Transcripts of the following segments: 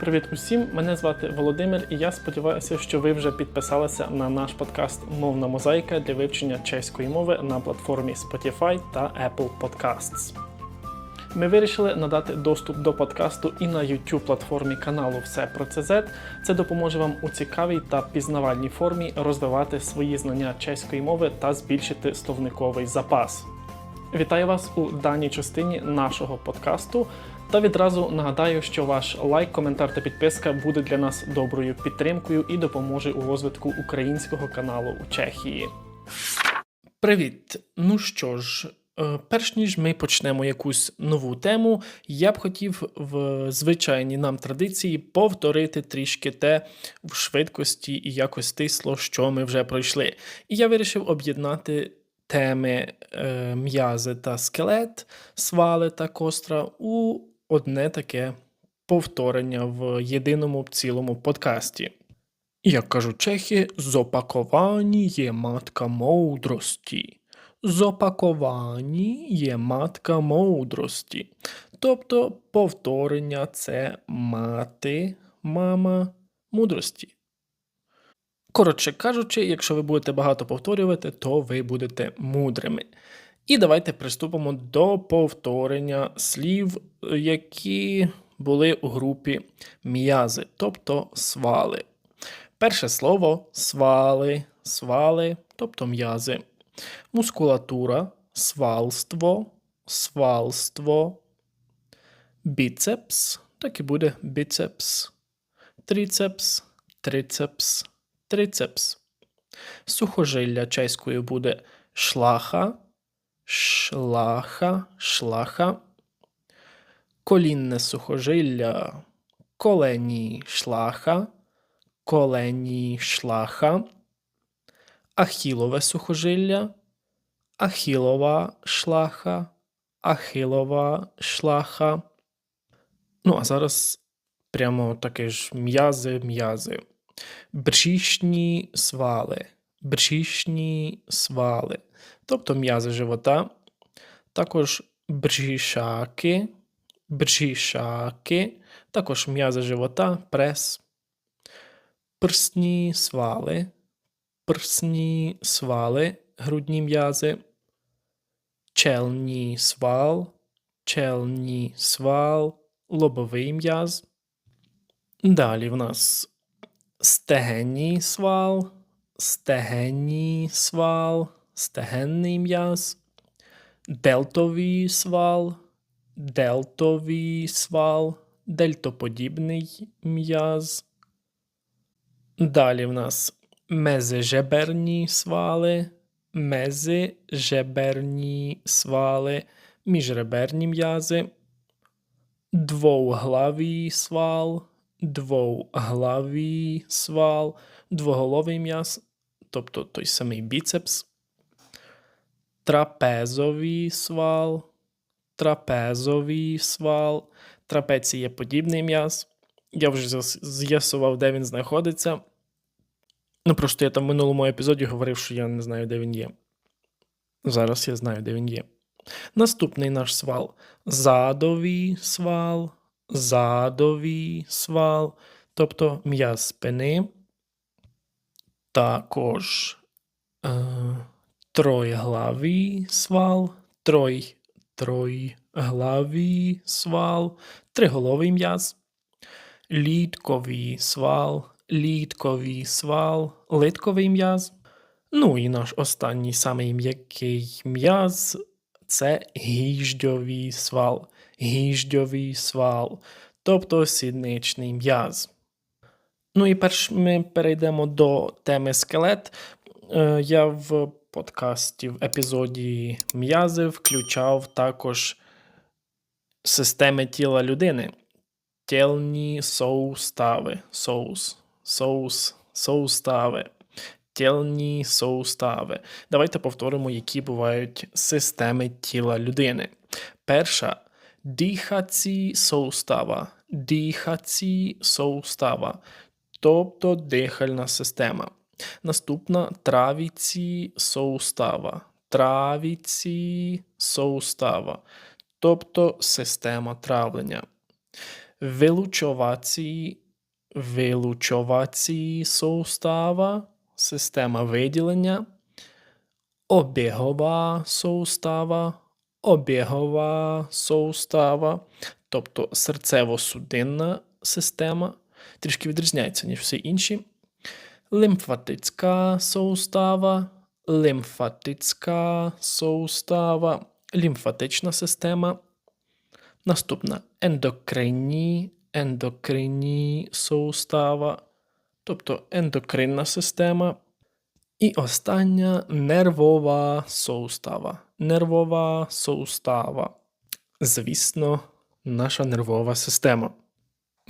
Привіт усім! Мене звати Володимир, і я сподіваюся, що ви вже підписалися на наш подкаст Мовна мозаїка для вивчення чеської мови на платформі Spotify та Apple Podcasts. Ми вирішили надати доступ до подкасту і на youtube платформі каналу Все про ЦЗ. Це допоможе вам у цікавій та пізнавальній формі розвивати свої знання чеської мови та збільшити словниковий запас. Вітаю вас у даній частині нашого подкасту. Та відразу нагадаю, що ваш лайк, коментар та підписка буде для нас доброю підтримкою і допоможе у розвитку українського каналу у Чехії. Привіт! Ну що ж, е, перш ніж ми почнемо якусь нову тему, я б хотів в звичайній нам традиції повторити трішки те в швидкості і якось стисло, що ми вже пройшли. І я вирішив об'єднати теми е, м'язи та скелет, свали та костра у одне таке повторення в єдиному цілому подкасті. Як кажуть чехи, зопаковані є матка мудрості. Зопаковані є матка мудрості. Тобто повторення це мати, мама мудрості. Коротше кажучи, якщо ви будете багато повторювати, то ви будете мудрими. І давайте приступимо до повторення слів, які були у групі м'язи, тобто свали. Перше слово свали, свали, тобто м'язи. Мускулатура, свалство, свалство, біцепс, так і буде біцепс, трицепс, трицепс, трицепс. Сухожилля чеською буде шлаха, шлаха, шлаха. Колінне сухожилля, колені шлаха, колені шлаха. Ахілове сухожилля, ахілова шлаха, ахілова шлаха. Ну, а зараз прямо таке ж м'язи, м'язи. Брішні свали, брішні свали, тобто м'язи живота, також брішаки, брішаки, також м'язи живота, прес, прсні свали, прсні свали, грудні м'язи, челні свал, челні свал, лобовий м'яз. Далі в нас стегенній свал, стегенній свал, стегенний м'яз, дельтовий свал, дельтовий свал, дельтоподібний м'яз. Далі в нас мезижеберні свали, мезижеберні свали, міжреберні м'язи, двоуглавий свал, двоуглавий свал, двоголовий м'яз, тобто той самий біцепс, трапезовий свал, трапезовий свал, трапеція подібний м'яз. Я вже з'ясував, де він знаходиться. Ну, просто я там в минулому епізоді говорив, що я не знаю, де він є. Зараз я знаю, де він є. Наступний наш свал задовий свал, задовий свал, тобто м'яз спини. Також е, тройглавий свал, трой, тройглавий свал, триголовий м'яз, літковий свал, літковий свал, литковий м'яз. Ну і наш останній самий м'який м'яз це гіждьовий свал, гіждьовий свал, тобто сідничний м'яз. Ну і перш ми перейдемо до теми скелет. Е, Я в подкасті в епізоді м'язи включав також системи тіла людини. Тілні соустави, соус, соус, соустави, тілні соустави. Давайте повторимо, які бувають системи тіла людини. Перша дихаці соустава, дихаці соустава, тобто дихальна система. Наступна. Травіці соустава, травіці соустава, тобто система травлення. вилучоваcí, вилучоваcí soustava, система виділення, обіговá soustava, обігова соустава, тобто серцево-судинна система, трішки відрізняється, ніж всі інші. Лімфатична соустава, лімфатична соустава, лімфатична система. Наступна ендокринні, ендокринні соустава, тобто ендокринна система. І остання нервова соустава. Нервова соустава. Звісно, наша нервова система.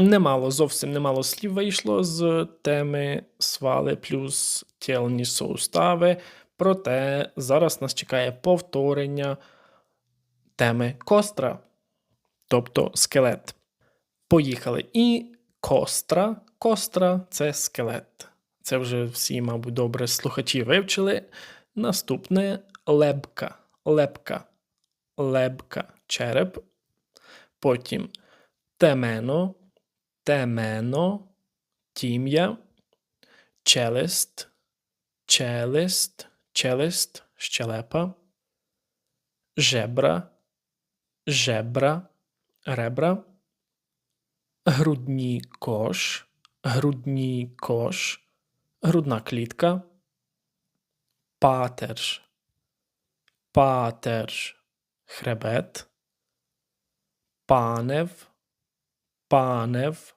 Немало, зовсім немало слів вийшло з теми свали плюс тілні соустави. Проте зараз нас чекає повторення теми костра, тобто скелет. Поїхали. І костра. Костра це скелет. Це вже всі, мабуть, добре слухачі вивчили. Наступне лебка. Лепка. Лебка. Череп. Потім темено. Темено. Тім'я. Челест. Челест. Челест. Щелепа. Жебра. Жебра. Ребра. Грудній кош. Грудній кош грудна клітка, патерж, патерж, хребет, панев, панев,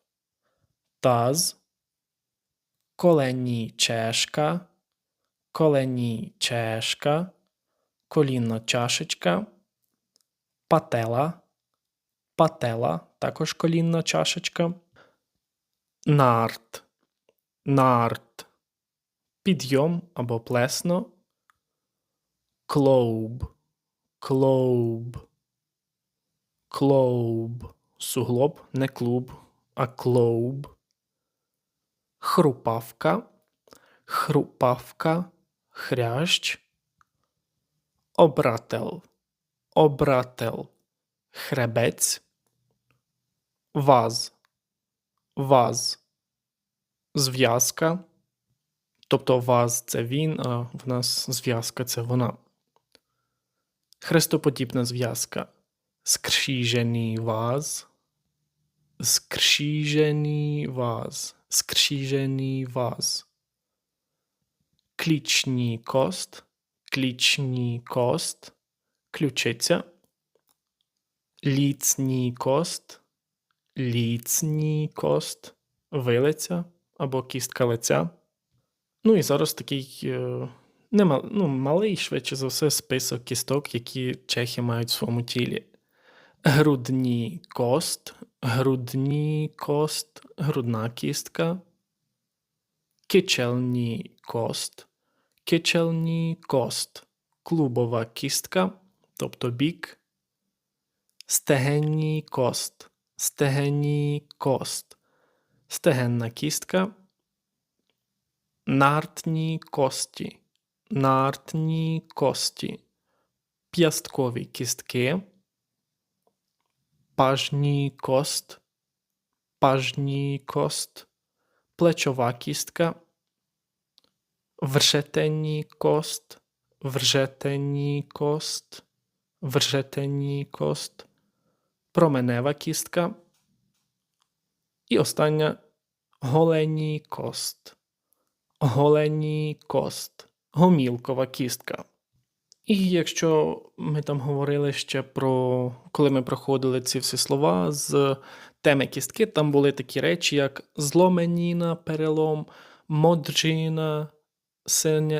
таз, колені чешка, колені чешка, колінна чашечка, патела, патела, також колінна чашечка, нарт, нарт підйом або плесно, клоуб, клоуб, клоуб, суглоб, не клуб, а клоуб, хрупавка, хрупавка, хрящ, обрател, обрател, хребець, ваз, ваз, зв'язка. Тобто вас це він, а в нас зв'язка це вона. Хрестоподібна зв'язка. Скріжений ваз. Скріжений ваз. Скріжений ваз. Клічні кост. Клічні кост. Ключиця. Ліцні кост. Ліцні кост. Вилиця або кістка лиця. Ну і зараз такий не мал, ну, малий, швидше за все, список кісток, які чехи мають в своєму тілі. Грудні кост, грудні кост, грудна кістка, кичельні кост, кичельні кост, клубова кістка, тобто бік, стегенні кост, стегенні кост, стегенна кістка нартні кості, нартні кості, п'ясткові кістки, пажні кост, пажні кост, плечова кістка, вржетенні кост, вржетенні кост, вржетенні кост, променева кістка. І остання голені кост голені кост, гомілкова кістка. І якщо ми там говорили ще про коли ми проходили ці всі слова з теми кістки, там були такі речі, як зломеніна, перелом, моджина,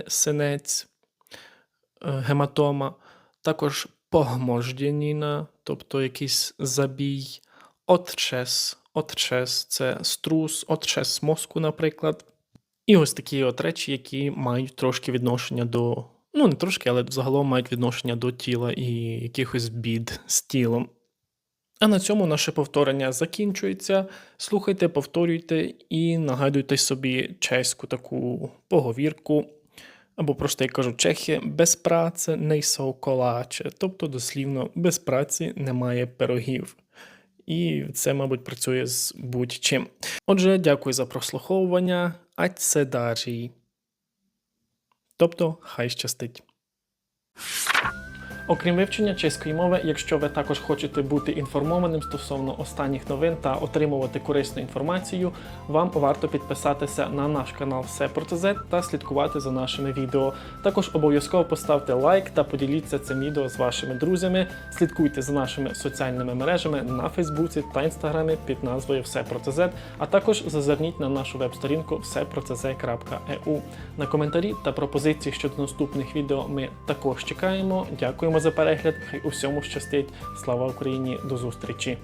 синець, е, гематома, також погмождяніна, тобто якийсь забій, отчес, отчес це струс, отчес мозку, наприклад. І ось такі от речі, які мають трошки відношення до. Ну, не трошки, але загалом мають відношення до тіла і якихось бід з тілом. А на цьому наше повторення закінчується. Слухайте, повторюйте і нагадуйте собі чеську таку поговірку. Або просто, як кажуть чехи, без праці не колаче. Тобто, дослівно, без праці немає пирогів. і це, мабуть, працює з будь-чим. Отже, дякую за прослуховування. Ать се дарі. Тобто, хай щастить. Окрім вивчення чеської мови, якщо ви також хочете бути інформованим стосовно останніх новин та отримувати корисну інформацію, вам варто підписатися на наш канал Все та слідкувати за нашими відео. Також обов'язково поставте лайк та поділіться цим відео з вашими друзями. Слідкуйте за нашими соціальними мережами на Фейсбуці та Інстаграмі під назвою Все а також зазирніть на нашу веб-сторінку всепроцз.eu. На коментарі та пропозиції щодо наступних відео ми також чекаємо. Дякуємо за перегляд. Хай усьому щастить. Слава Україні! До зустрічі!